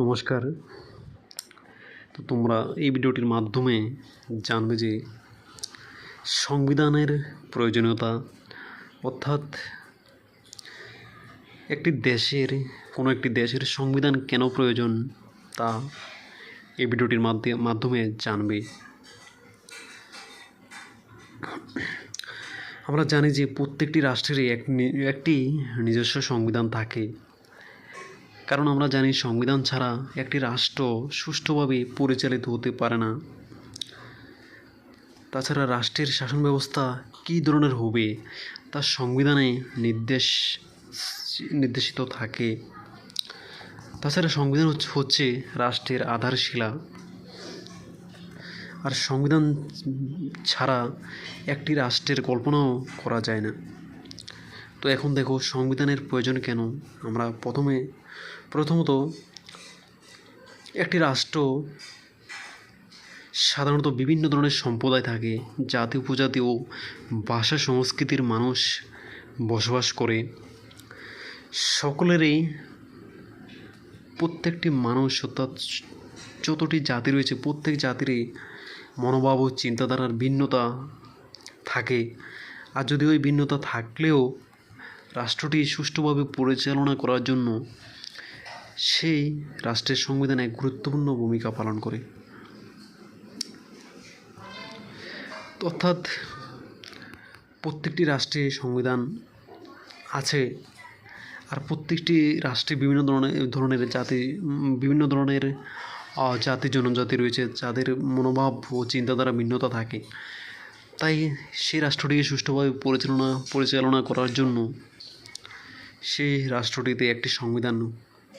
নমস্কার। তো তোমরা এই ভিডিওটির মাধ্যমে জানবে যে সংবিধানের প্রয়োজনীয়তা, অর্থাৎ একটি দেশের, কোনো একটি দেশের সংবিধান কেন প্রয়োজন তা এই ভিডিওটির মাধ্যমে জানবে। আমরা জানি যে প্রত্যেকটি রাষ্ট্রেরই এক একটি নিজস্ব সংবিধান থাকে। কারণ আমরা জানি সংবিধান ছাড়া একটি রাষ্ট্র সুষ্ঠুভাবে পরিচালিত হতে পারে না। তাছাড়া রাষ্ট্রের শাসন ব্যবস্থা কী ধরনের হবে, তা সংবিধানে নির্দেশ, নির্দেশিত থাকে। তাছাড়া সংবিধান হচ্ছে রাষ্ট্রের আধারশিলা। আর সংবিধান ছাড়া একটি রাষ্ট্রের কল্পনাও করা যায় না। তো এখন দেখো সংবিধানের প্রয়োজন কেন? আমরা প্রথমে, প্রথমত একটি রাষ্ট্র সাধারণত বিভিন্ন ধরনের সম্প্রদায় থাকে, জাতি উপজাতি ও ভাষা সংস্কৃতির মানুষ বসবাস করে। সকলেরই প্রত্যেকটি মানুষ অর্থাৎ যতটি জাতি রয়েছে, প্রত্যেক জাতিরই মনোভাব ও চিন্তাধারার ভিন্নতা থাকে। আর যদি ওই ভিন্নতা থাকলেও রাষ্ট্রটি সুষ্ঠুভাবে পরিচালনা করার জন্য সেই রাষ্ট্রের সংবিধান এক গুরুত্বপূর্ণ ভূমিকা পালন করে। অর্থাৎ প্রত্যেকটি রাষ্ট্রে সংবিধান আছে আর প্রত্যেকটি রাষ্ট্রে বিভিন্ন ধরনের ধরনের জাতি, বিভিন্ন ধরনের জাতি, জনজাতি রয়েছে, যাদের মনোভাব ও চিন্তাধারা ভিন্নতা থাকে। তাই সেই রাষ্ট্রটিকে সুষ্ঠুভাবে পরিচালনা পরিচালনা করার জন্য সেই রাষ্ট্রটিতে একটি সংবিধান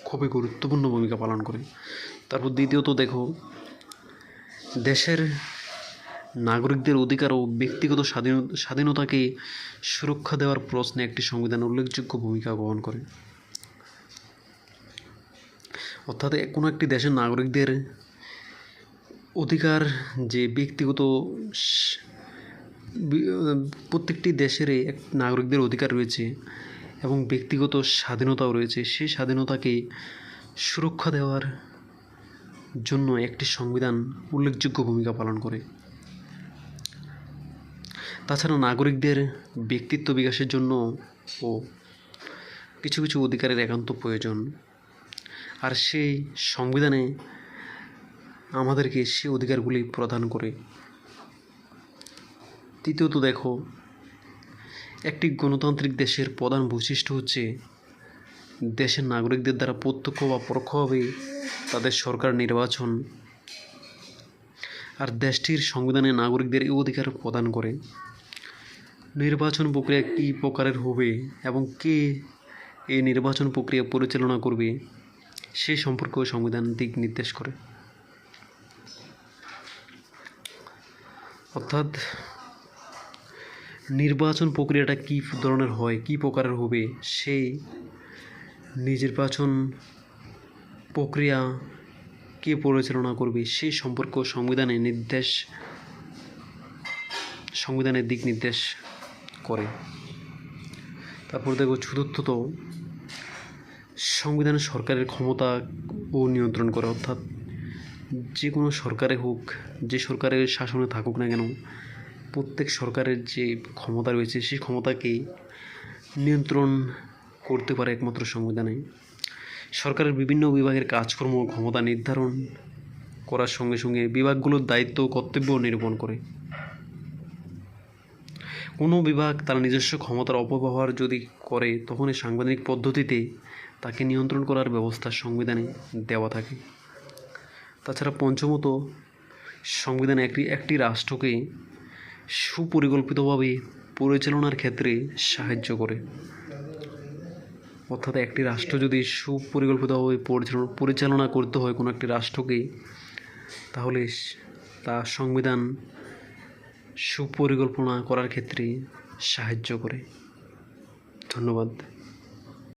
খুবই গুরুত্বপূর্ণ ভূমিকা পালন করে। তারপর দ্বিতীয়ত দেখো, দেশের নাগরিকদের অধিকার ও ব্যক্তিগত স্বাধীন, স্বাধীনতাকে সুরক্ষা দেওয়ার প্রশ্নে একটি সংবিধান উল্লেখযোগ্য ভূমিকা গ্রহণ করে। অর্থাৎ কোনো একটি দেশের নাগরিকদের অধিকার যে ব্যক্তিগত প্রত্যেকটি দেশেরই এক নাগরিকদের অধিকার রয়েছে এবং ব্যক্তিগত স্বাধীনতাও রয়েছে। সেই স্বাধীনতাকে সুরক্ষা দেওয়ার জন্য একটি সংবিধান উল্লেখযোগ্য ভূমিকা পালন করে। তাছাড়া নাগরিকদের ব্যক্তিত্ব বিকাশের জন্য ও কিছু কিছু অধিকারের একান্ত প্রয়োজন। আর সেই সংবিধানে আমাদেরকে সে অধিকারগুলি প্রদান করে। তৃতীয়ত দেখো একটি গণতান্ত্রিক দেশের প্রধান বৈশিষ্ট্য হচ্ছে দেশের নাগরিকদের দ্বারা প্রত্যক্ষ বা পরোক্ষভাবে তাদের সরকার নির্বাচন। আর দেশটির সংবিধানে নাগরিকদের এই অধিকার প্রদান করে। নির্বাচন প্রক্রিয়া কী প্রকারের হবে এবং কে এই নির্বাচন প্রক্রিয়া পরিচালনা করবে, সে সম্পর্কেও সংবিধান দিক নির্দেশ করে। অর্থাৎ নির্বাচন প্রক্রিয়াটা কী ধরনের হয়, কী প্রকারের হবে, সেই নির্বাচন প্রক্রিয়া কে পরিচালনা করবে, সেই সম্পর্ক সংবিধানে নির্দেশ, সংবিধানের দিক নির্দেশ করে। তারপর দেখো চতুর্থত, সংবিধান সরকারের ক্ষমতা ও নিয়ন্ত্রণ করে। অর্থাৎ যে কোনো সরকারে হোক, যে সরকারের শাসনে থাকুক না কেন প্রত্যেক সরকারের যে ক্ষমতা রয়েছে, সেই ক্ষমতাকে নিয়ন্ত্রণ করতে পারে একমাত্র সংবিধানে। সরকারের বিভিন্ন বিভাগের কাজকর্ম ক্ষমতা নির্ধারণ করার সঙ্গে সঙ্গে বিভাগগুলোর দায়িত্ব কর্তব্য নিরূপণ করে। কোনো বিভাগ তার নিজস্ব ক্ষমতার অপব্যবহার যদি করে, তখন এই সাংবিধানিক পদ্ধতিতে তাকে নিয়ন্ত্রণ করার ব্যবস্থা সংবিধানে দেওয়া থাকে। তাছাড়া পঞ্চমত, সংবিধান একটি একটি রাষ্ট্রকে সুপরিকল্পিতভাবে পরিচালনার ক্ষেত্রে সাহায্য করে। অর্থাৎ একটি রাষ্ট্র যদি সুপরিকল্পিতভাবে পরিচালনা পরিচালনা করতে হয় কোনো একটি রাষ্ট্রকে, তাহলে তা সংবিধান সুপরিকল্পনা করার ক্ষেত্রে সাহায্য করে। ধন্যবাদ।